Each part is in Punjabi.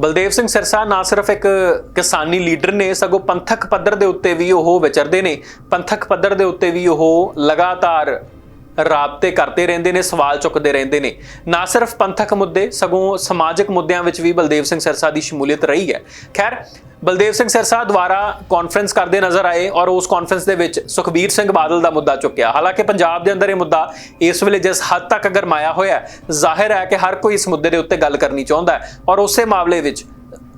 ਬਲਦੇਵ ਸਿੰਘ ਸਿਰਸਾ ਨਾ ਸਿਰਫ ਇੱਕ ਕਿਸਾਨੀ ਲੀਡਰ ਨੇ, ਸਗੋਂ ਪੰਥਕ ਪੱਧਰ ਦੇ ਉੱਤੇ ਵੀ ਉਹ ਵਿਚਰਦੇ ਨੇ। ਪੰਥਕ ਪੱਧਰ ਦੇ ਉੱਤੇ ਵੀ ਉਹ ਲਗਾਤਾਰ ਰਾਬਤੇ ਕਰਦੇ ਰਹਿੰਦੇ ਨੇ, ਸਵਾਲ ਚੁੱਕਦੇ ਰਹਿੰਦੇ ਨੇ। ਨਾ ਸਿਰਫ ਪੰਥਕ ਮੁੱਦੇ, ਸਗੋਂ ਸਮਾਜਿਕ ਮੁੱਦਿਆਂ ਵਿੱਚ ਵੀ ਬਲਦੇਵ ਸਿੰਘ ਸਿਰਸਾ ਦੀ ਸ਼ਮੂਲੀਅਤ ਰਹੀ ਹੈ। ਖੈਰ, ਬਲਦੇਵ ਸਿੰਘ ਸਿਰਸਾ ਦੁਆਰਾ ਕਾਨਫਰੰਸ ਕਰਦੇ ਨਜ਼ਰ ਆਏ ਔਰ ਉਸ ਕਾਨਫਰੰਸ ਦੇ ਵਿੱਚ ਸੁਖਬੀਰ ਸਿੰਘ ਬਾਦਲ ਦਾ ਮੁੱਦਾ ਚੁੱਕਿਆ। ਹਾਲਾਂਕਿ ਪੰਜਾਬ ਦੇ ਅੰਦਰ ਇਹ ਮੁੱਦਾ ਇਸ ਵੇਲੇ ਜਿਸ ਹੱਦ ਤੱਕ ਗਰਮਾਇਆ ਹੋਇਆ ਜ਼ਾਹਿਰ ਹੈ ਕਿ ਹਰ ਕੋਈ ਇਸ ਮੁੱਦੇ ਦੇ ਉੱਤੇ ਗੱਲ ਕਰਨੀ ਚਾਹੁੰਦਾ ਹੈ। ਔਰ ਉਸੇ ਮਾਮਲੇ ਵਿੱਚ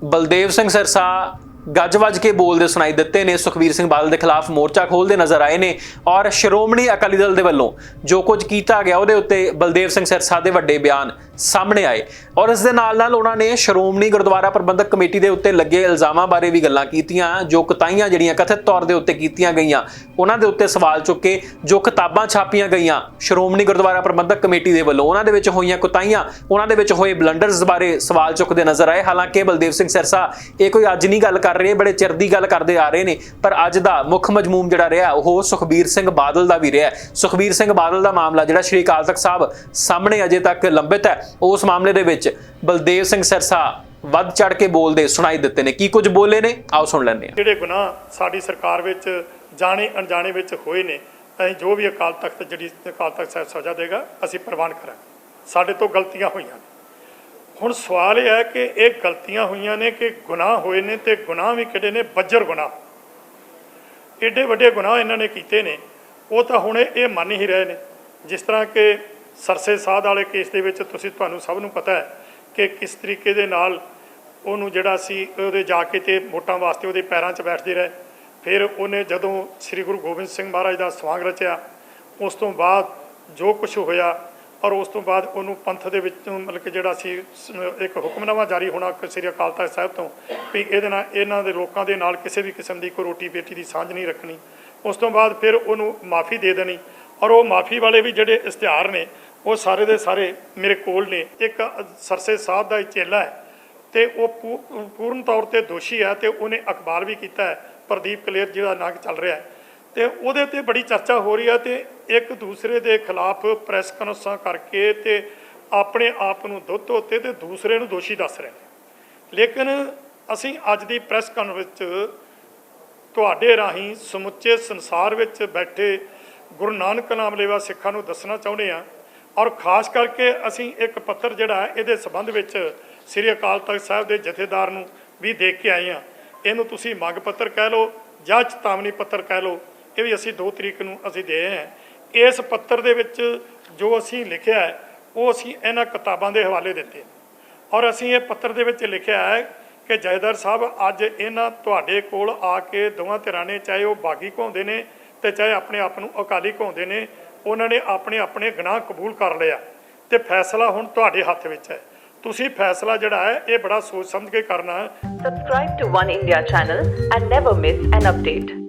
ਬਲਦੇਵ ਸਿੰਘ ਸਿਰਸਾ ਗੱਜ ਵੱਜ ਕੇ ਬੋਲਦੇ ਸੁਣਾਈ ਦਿੱਤੇ ਨੇ। ਸੁਖਬੀਰ ਸਿੰਘ ਬਾਦਲ ਦੇ ਖਿਲਾਫ ਮੋਰਚਾ ਖੋਲਦੇ ਨਜ਼ਰ ਆਏ ਨੇ ਔਰ ਸ਼੍ਰੋਮਣੀ ਅਕਾਲੀ ਦਲ ਦੇ ਵੱਲੋਂ ਜੋ ਕੁਝ ਕੀਤਾ ਗਿਆ, ਉਹਦੇ ਉੱਤੇ ਬਲਦੇਵ ਸਿੰਘ ਸਿਰਸਾ ਦੇ ਵੱਡੇ ਬਿਆਨ ਸਾਹਮਣੇ ਆਏ ਔਰ ਇਸ ਦੇ ਨਾਲ ਨਾਲ ਉਹਨਾਂ ਨੇ ਸ਼੍ਰੋਮਣੀ ਗੁਰਦੁਆਰਾ ਪ੍ਰਬੰਧਕ ਕਮੇਟੀ ਦੇ ਉੱਤੇ ਲੱਗੇ ਇਲਜ਼ਾਮਾਂ ਬਾਰੇ ਵੀ ਗੱਲਾਂ ਕੀਤੀਆਂ, ਜੋ ਕਤਾਈਆਂ ਜਿਹੜੀਆਂ ਕਥਿਤ ਤੌਰ ਦੇ ਉੱਤੇ ਕੀਤੀਆਂ ਗਈਆਂ, ਉਹਨਾਂ ਦੇ ਉੱਤੇ ਸਵਾਲ ਚੁੱਕੇ, ਜੋ ਕਿਤਾਬਾਂ ਛਾਪੀਆਂ ਗਈਆਂ ਸ਼੍ਰੋਮਣੀ ਗੁਰਦੁਆਰਾ ਪ੍ਰਬੰਧਕ ਕਮੇਟੀ ਦੇ ਵੱਲੋਂ। ਉਹਨਾਂ ਦੇ ਵਿੱਚ ਹੋਈਆਂ ਕੁਤਾਈਆਂ, ਉਹਨਾਂ ਦੇ ਵਿੱਚ ਹੋਏ ਬਲੰਡਰਸ ਬਾਰੇ ਸਵਾਲ ਚੁੱਕਦੇ ਨਜ਼ਰ ਆਏ। ਹਾਲਾਂਕਿ ਬਲਦੇਵ ਸਿੰਘ ਸਿਰਸਾ, ਇਹ ਕੋਈ ਅੱਜ ਨਹੀਂ ਗੱਲ ਕਰ ਰਹੇ ਬੜੇ ਚਿਰ ਦੀ ਗੱਲ ਕਰਦੇ ਆ ਰਹੇ ਨੇ, ਪਰ ਅੱਜ ਦਾ ਮੁੱਖ ਮਜਮੂਮ ਜਿਹੜਾ ਰਿਹਾ, ਉਹ ਸੁਖਬੀਰ ਸਿੰਘ ਬਾਦਲ ਦਾ ਵੀ ਰਿਹਾ ਸੁਖਬੀਰ ਸਿੰਘ ਬਾਦਲ ਦਾ ਮਾਮਲਾ ਜਿਹੜਾ ਸ਼੍ਰੀ ਅਕਾਲ ਤਖਤ ਸਾਹਿਬ ਸਾਹਮਣੇ ਅਜੇ ਤੱਕ ਲੰਬਿਤ ਹੈ, ਉਸ ਮਾਮਲੇ ਦੇ ਵਿੱਚ ਬਲਦੇਵ ਸਿੰਘ ਸਿਰਸਾ ਵੱਧ ਚੜ ਕੇ ਬੋਲਦੇ ਸੁਣਾਈ ਦਿੱਤੇ ਨੇ। ਕੀ ਕੁਝ ਬੋਲੇ ਨੇ? ਆਓ ਸੁਣ ਲੈਂਦੇ ਹਾਂ। ਜਿਹੜੇ ਗੁਨਾਹ ਸਾਡੀ ਸਰਕਾਰ ਵਿੱਚ ਜਾਣੇ ਅਣਜਾਣੇ ਵਿੱਚ ਹੋਏ ਨੇ, ਅਸੀਂ ਜੋ ਵੀ ਅਕਾਲ ਤਖਤ ਜਿਹੜੀ ਅਕਾਲ ਤਖਤ ਸਾਹਿਬ ਸਜ਼ਾ ਦੇਗਾ, ਅਸੀਂ ਪ੍ਰਵਾਨ ਕਰਾਂਗੇ। ਸਾਡੇ ਤੋਂ ਗਲਤੀਆਂ ਹੋਈਆਂ ਹੁਣ ਸਵਾਲ ਇਹ ਹੈ ਕਿ ਇਹ ਗਲਤੀਆਂ ਹੋਈਆਂ ਨੇ ਕਿ ਗੁਨਾਹ ਹੋਏ ਨੇ ਤੇ ਗੁਨਾਹ ਵੀ ਕਿਹੜੇ ਨੇ? ਬੱਜਰ ਗੁਨਾਹ। ਏਡੇ ਵੱਡੇ ਗੁਨਾਹ ਇਹਨਾਂ ਨੇ ਕੀਤੇ ਨੇ। ਉਹ ਤਾਂ ਹੁਣ ਇਹ ਮੰਨ ਹੀ ਰਹੇ ਨੇ। ਜਿਸ ਤਰ੍ਹਾਂ ਕਿ ਸਰਸੇ ਸਾਧ ਵਾਲੇ ਕੇਸ ਦੇ ਵਿੱਚ ਤੁਸੀਂ ਤੁਹਾਨੂੰ ਸਭ ਨੂੰ ਪਤਾ ਹੈ ਕਿ ਕਿਸ ਤਰੀਕੇ ਦੇ ਨਾਲ ਉਹਨੂੰ ਜਿਹੜਾ ਸੀ, ਉਹਦੇ ਜਾ ਕੇ ਤੇ ਵੋਟਾਂ ਵਾਸਤੇ ਉਹਦੇ ਪੈਰਾਂ 'ਚ ਬੈਠਦੇ ਰਹੇ। ਫਿਰ ਉਹਨੇ ਜਦੋਂ ਸ੍ਰੀ ਗੁਰੂ ਗੋਬਿੰਦ ਸਿੰਘ ਮਹਾਰਾਜ ਦਾ ਸਵਾਂਗ ਰਚਿਆ, ਉਸ ਤੋਂ ਬਾਅਦ ਜੋ ਕੁਝ ਹੋਇਆ ਔਰ ਉਸ ਤੋਂ ਬਾਅਦ ਉਹਨੂੰ ਪੰਥ ਦੇ ਵਿੱਚ, ਮਤਲਬ ਕਿ ਜਿਹੜਾ ਸੀ ਇੱਕ ਹੁਕਮਨਾਮਾ ਜਾਰੀ ਹੋਣਾ ਸ੍ਰੀ ਅਕਾਲ ਤਖਤ ਸਾਹਿਬ ਤੋਂ, ਵੀ ਇਹਦੇ ਨਾਲ, ਇਹਨਾਂ ਦੇ ਲੋਕਾਂ ਦੇ ਨਾਲ ਕਿਸੇ ਵੀ ਕਿਸਮ ਦੀ ਕੋਈ ਰੋਟੀ ਬੇਟੀ ਦੀ ਸਾਂਝ ਨਹੀਂ ਰੱਖਣੀ। ਉਸ ਤੋਂ ਬਾਅਦ ਫਿਰ ਉਹਨੂੰ ਮਾਫੀ ਦੇ ਦੇਣੀ। ਔਰ ਉਹ ਮਾਫੀ ਵਾਲੇ ਵੀ ਜਿਹੜੇ ਇਸ਼ਤਿਹਾਰ ਨੇ, ਉਹ ਸਾਰੇ ਦੇ ਸਾਰੇ ਮੇਰੇ ਕੋਲ ਨੇ। ਇੱਕ ਸਰਸੇ ਸਾਹਿਬ ਦਾ ਹੀ ਚੇਲਾ ਹੈ ਤੇ ਉਹ ਪੂ- ਪੂਰਨ ਤੌਰ ਤੇ ਦੋਸ਼ੀ ਹੈ ਤੇ ਉਹਨੇ ਅਕਬਾਲ ਵੀ ਕੀਤਾ ਹੈ। ਪ੍ਰਦੀਪ ਕਲੇਰ ਜਿਹਦਾ ਨਾਂ ਚੱਲ ਰਿਹਾ ਹੈ। ਤੇ ਉਹਦੇ ਤੇ ਬੜੀ ਚਰਚਾ ਹੋ ਰਹੀ ਹੈ ਤੇ ਇੱਕ ਦੂਸਰੇ ਦੇ ਖਿਲਾਫ ਪ੍ਰੈਸ ਕਾਨਫਰੰਸਾਂ ਕਰਕੇ ਤੇ ਆਪਣੇ ਆਪ ਨੂੰ ਦੁੱਧ ਧੋਤੇ ਤੇ ਦੂਸਰੇ ਨੂੰ ਦੋਸ਼ੀ ਦੱਸ ਰਹੇ ਨੇ। ਲੇਕਿਨ ਅਸੀਂ ਅੱਜ ਦੀ ਪ੍ਰੈਸ ਕਾਨਫਰੰਸ ਵਿੱਚ ਤੁਹਾਡੇ ਰਾਹੀਂ ਸਮੁੱਚੇ ਸੰਸਾਰ ਵਿੱਚ ਬੈਠੇ ਗੁਰੂ ਨਾਨਕ ਨਾਮ ਲੈਵਾ ਸਿੱਖਾਂ ਨੂੰ ਦੱਸਣਾ ਚਾਹੁੰਦੇ ਹਾਂ ਔਰ ਖਾਸ ਕਰਕੇ ਅਸੀਂ ਇੱਕ ਪੱਤਰ ਜਿਹੜਾ ਇਹਦੇ ਸੰਬੰਧ ਵਿੱਚ ਸ੍ਰੀ ਅਕਾਲ ਤਖਤ ਸਾਹਿਬ ਦੇ ਜਥੇਦਾਰ ਨੂੰ ਵੀ ਦੇਖ ਕੇ ਆਏ ਹਾਂ। ਇਹਨੂੰ ਤੁਸੀਂ ਮੰਗ ਪੱਤਰ ਕਹਿ ਲਓ ਜਾਂ ਚੇਤਾਵਨੀ ਪੱਤਰ ਕਹਿ ਲਓ ਇਹ ਵੀ ਅਸੀਂ 2 ਤਰੀਕ ਨੂੰ ਅਸੀਂ ਦੇ ਹਾਂ। ਇਸ ਪੱਤਰ ਦੇ ਵਿੱਚ ਜੋ ਅਸੀਂ ਲਿਖਿਆ ਹੈ, ਉਹ ਅਸੀਂ ਇਹਨਾਂ ਕਿਤਾਬਾਂ ਦੇ ਹਵਾਲੇ ਦਿੱਤੇ ਔਰ ਅਸੀਂ ਇਹ ਪੱਤਰ ਦੇ ਵਿੱਚ ਲਿਖਿਆ ਹੈ ਕਿ ਜੈਦਰ ਸਾਹਿਬ, ਅੱਜ ਇਹਨਾਂ ਤੁਹਾਡੇ ਕੋਲ ਆ ਕੇ ਦੋਵਾਂ ਧਿਰਾਂ ਨੇ, ਚਾਹੇ ਉਹ ਬਾਗੀ ਘਾਉਂਦੇ ਨੇ ਤੇ ਚਾਹੇ ਆਪਣੇ ਆਪ ਨੂੰ ਅਕਾਲੀ ਘਾਉਂਦੇ ਨੇ, ਉਹਨਾਂ ਨੇ ਆਪਣੇ ਆਪਣੇ ਗੁਨਾਹ ਕਬੂਲ ਕਰ ਲਿਆ। ਤੇ ਫੈਸਲਾ ਹੁਣ ਤੁਹਾਡੇ ਹੱਥ ਵਿੱਚ ਹੈ। ਤੁਸੀਂ ਫੈਸਲਾ ਜਿਹੜਾ ਹੈ, ਇਹ ਬੜਾ ਸੋਚ ਸਮਝ ਕੇ ਕਰਨਾ ਹੈ। Subscribe to One India channel and never miss an update.